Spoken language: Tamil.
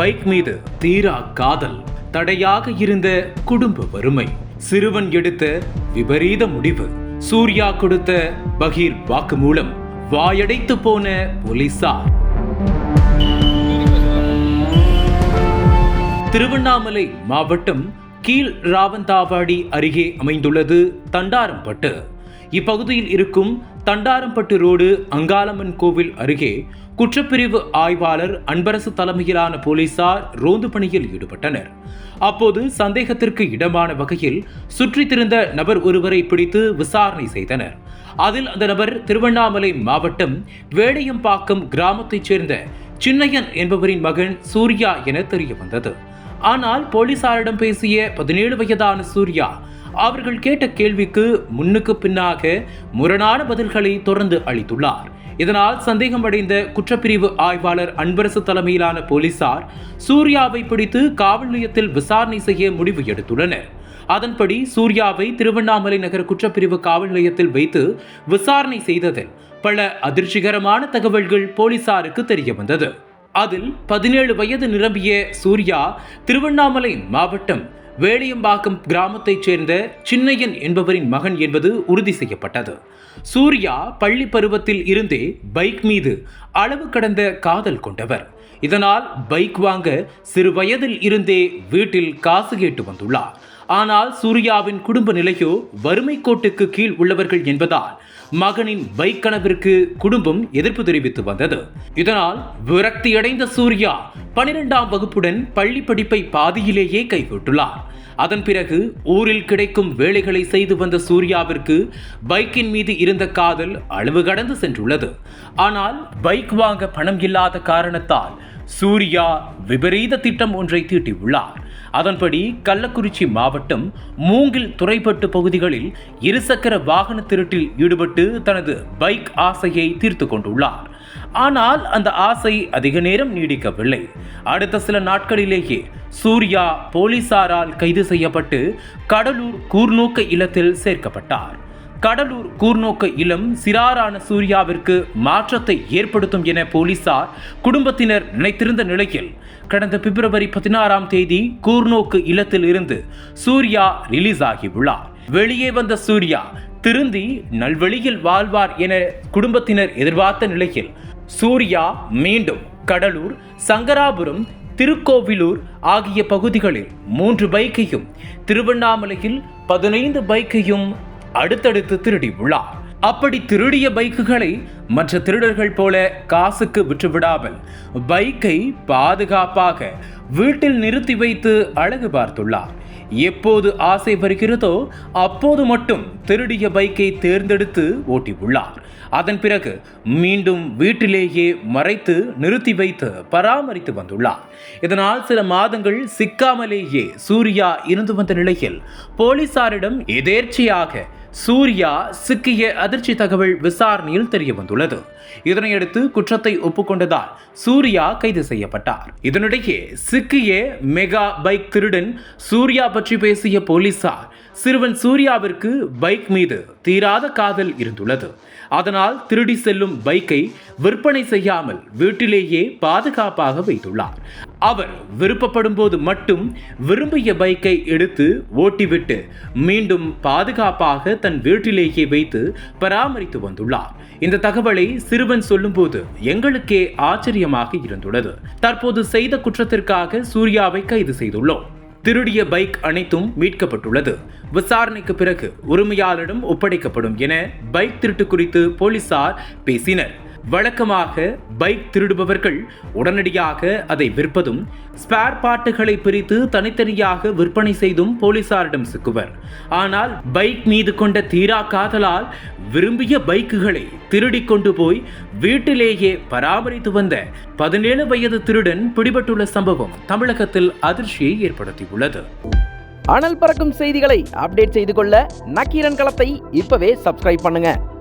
பைக் மீது தீரா காதல் தடையாக இருந்த குடும்ப வறுமை. சிறுவன் எடுத்த விபரீத முடிவு. சூர்யா கொடுத்த பகீர் வாக்குமூலம். வாயடைத்து போன போலீசார். திருவண்ணாமலை மாவட்டம் கீழ் ராவந்தாவாடி அருகே அமைந்துள்ளது தண்டாரம்பட்டு. இப்பகுதியில் இருக்கும் தண்டாரம்பட்டு ரோடு அங்காளம்மன் கோவில் அருகே குற்றப்பிரிவு ஆய்வாளர் அன்பரசு தலைமையிலான போலீசார் ரோந்து பணியில் ஈடுபட்டனர். அப்போது சந்தேகத்திற்கு இடமான வகையில் சுற்றித் திரிந்த நபர் ஒருவரை பிடித்து விசாரணை செய்தனர். அதில் அந்த நபர் திருவண்ணாமலை மாவட்டம் வேடையம்பாக்கம் கிராமத்தைச் சேர்ந்த சின்னையன் என்பவரின் மகன் சூர்யா என தெரிய வந்தது ஆனால் போலீசாரிடம் பேசிய பதினேழு வயதான சூர்யா அவர்கள் கேட்ட கேள்விக்கு முன்னுக்கு பின்னாக முரணான பதில்களை தொடர்ந்து அளித்துள்ளார். இதனால் சந்தேகமடைந்த குற்றப்பிரிவு ஆய்வாளர் அன்பரசு தலைமையிலான போலீசார் சூர்யாவை பிடித்து காவல் நிலையத்தில் விசாரணை செய்ய முடிவு எடுத்துள்ளனர். அதன்படி சூர்யாவை திருவண்ணாமலை நகர குற்றப்பிரிவு காவல் நிலையத்தில் வைத்து விசாரணை செய்ததில் பல அதிர்ச்சிகரமான தகவல்கள் போலீசாருக்கு தெரிய வந்தது அதில் பதினேழு வயது நிரம்பிய சூர்யா திருவண்ணாமலை மாவட்டம் வேளியம்பாக்கம் கிராமத்தைச் சேர்ந்த சின்னையன் என்பவரின் மகன் என்பது உறுதி செய்யப்பட்டது. சூர்யா பள்ளி பருவத்தில் இருந்தே பைக் மீது அளவு கடந்த காதல் கொண்டவர். இதனால் பைக் வாங்க சிறு வயதில் இருந்தே வீட்டில் காசு கேட்டு வந்துள்ளார். ஆனால் சூர்யாவின் குடும்ப நிலையோ வறுமை கோட்டுக்கு கீழ் உள்ளவர்கள் என்பதால் மகனின் பைக் கனவிற்கு குடும்பம் எதிர்ப்பு தெரிவித்து வந்தது. இதனால் விரக்தியடைந்த சூர்யா பனிரெண்டாம் வகுப்புடன் பள்ளி படிப்பை பாதியிலேயே கைவிட்டுள்ளார். அதன் பிறகு ஊரில் கிடைக்கும் வேலைகளை செய்து வந்த சூர்யாவிற்கு பைக்கின் மீது இருந்த காதல் அளவு கடந்து சென்றுள்ளது. ஆனால் பைக் வாங்க பணம் இல்லாத காரணத்தால் சூர்யா விபரீத திட்டம் ஒன்றை தீட்டியுள்ளார். அதன்படி கள்ளக்குறிச்சி மாவட்டம் மூங்கில் துறைப்பட்டு பகுதிகளில் இருசக்கர வாகன திருட்டில் ஈடுபட்டு தனது பைக் ஆசையை தீர்த்து கொண்டுள்ளார். ஆனால் அந்த ஆசை அதிக நேரம் நீடிக்கவில்லை. அடுத்த சில நாட்களிலேயே சூர்யா போலீசாரால் கைது செய்யப்பட்டு கடலூர் கூர்நோக்க இல்லத்தில் சேர்க்கப்பட்டார். கடலூர் கூர்நோக்க இளம் சிறாரான சூர்யாவிற்கு மாற்றத்தை ஏற்படுத்தும் என போலீசார் குடும்பத்தினர் நினைத்திருந்த நிலையில் கடந்த பிப்ரவரி பதினாறாம் தேதி கூர்நோக்கு இல்லத்தில் இருந்து சூர்யா ரிலீஸ் ஆகியுள்ளார். வெளியே வந்த சூர்யா திருந்தி நல்வழியில் வாழ்வார் என குடும்பத்தினர் எதிர்பார்த்த நிலையில் சூர்யா மீண்டும் கடலூர் சங்கராபுரம் திருக்கோவிலூர் ஆகிய பகுதிகளில் மூன்று பைக்கையும் திருவண்ணாமலையில் பதினைந்து பைக்கையும் அடுத்தடுத்து திருடி உள்ளார். அப்படி திருடிய பைக்குகளை மற்ற திருடர்கள் போல காசுக்கு விற்றுவிடாமல் பைக்கை பாதுகாப்பாக வீட்டில் நிறுத்தி வைத்து அழகு பார்த்துள்ளார். எப்போது ஆசை வருகிறதோ அப்போது மட்டும் திருடிய பைக்கை தேர்ந்தெடுத்து ஓட்டியுள்ளார். அதன் பிறகு மீண்டும் வீட்டிலேயே மறைத்து நிறுத்தி வைத்து பராமரித்து வந்துள்ளார். இதனால் சில மாதங்கள் சிக்காமலேயே சூர்யா இருந்து வந்த நிலையில் போலீசாரிடம் எதேர்ச்சியாக சூர்யா சிக்கிய அதிர்ச்சி தகவல் விசாரணையில் தெரிய வந்துள்ளது. இதனையடுத்து குற்றத்தை ஒப்புக்கொண்டதால் சூர்யா கைது செய்யப்பட்டார். இதனிடையே சிக்கிய மெகா பைக் திருடன் சூர்யா பற்றி பேசிய போலீசார் சிறுவன் சூர்யாவிற்கு பைக் மீது தீராத காதல் இருந்துள்ளது. அதனால் திருடி செல்லும் பைக்கை விற்பனை செய்யாமல் வீட்டிலேயே பாதுகாப்பாக வைத்துள்ளார். அவர் விருப்பப்படும் போது மட்டும் விரும்பிய பைக்கை எடுத்து ஓட்டிவிட்டு மீண்டும் பாதுகாப்பாக தன் வீட்டிலேயே வைத்து பராமரித்து வந்துள்ளார். இந்த தகவலை சிறுவன் சொல்லும்போது எங்களுக்கே ஆச்சரியமாக இருந்துள்ளது. தற்போது செய்த குற்றத்திற்காக சூர்யாவை கைது செய்துள்ளோம். திருடிய பைக் அனைத்தும் மீட்கப்பட்டுள்ளது. விசாரணைக்கு பிறகு உரிமையாளரிடம் ஒப்படைக்கப்படும் என பைக் திருட்டு குறித்து போலீசார் பேசினர். வழக்கமாக பைக் திருடுபவர்கள் உடனடியாக அதை விற்பதும் ஸ்பேர் பாட்டுகளை பிரித்து தனித்தனியாக விற்பனை செய்தும் போலீசாரிடம் சிக்குவர். ஆனால் பைக் மீது கொண்ட தீரா காதலால் விரும்பிய பைக்குகளை திருடி கொண்டு போய் வீட்டிலேயே பராமரித்து வந்த பதினேழு வயது திருடன் பிடிபட்டுள்ள சம்பவம் தமிழகத்தில் அதிர்ச்சியை ஏற்படுத்தியுள்ளது. அனல் பறக்கும் செய்திகளை அப்டேட் செய்து கொள்ள நக்கீரன் களத்தை இப்பவே சப்ஸ்கிரைப் பண்ணுங்க.